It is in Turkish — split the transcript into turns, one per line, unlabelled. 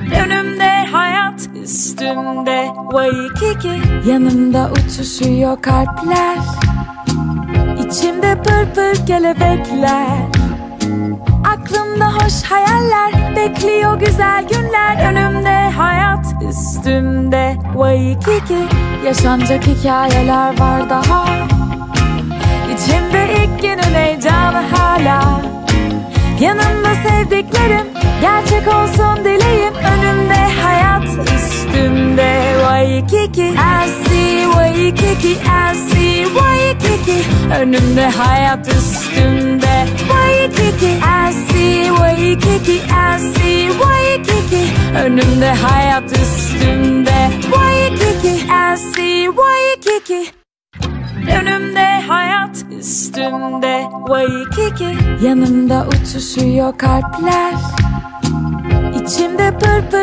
Önümde hayat üstümde Waikiki. Yanımda uçuşuyor kalpler. İçimde pır pır kelebekler. Aklımda hoş hayaller. Bekliyor güzel günler. Önümde hayat üstümde Waikiki. Yaşanacak hikayeler var daha. İçimde ilk günün heyecanı hala. Yanımda sevdiklerim Gerçek olsun Waikiki I see Waikiki I see Waikiki Önümde hayat üstümde. Waikiki I see Waikiki I see Waikiki Önümde hayat üstümde. Waikiki I see Waikiki Önümde hayat üstümde. Waikiki Yanımda uçuşuyor kalpler. İçimde pır pır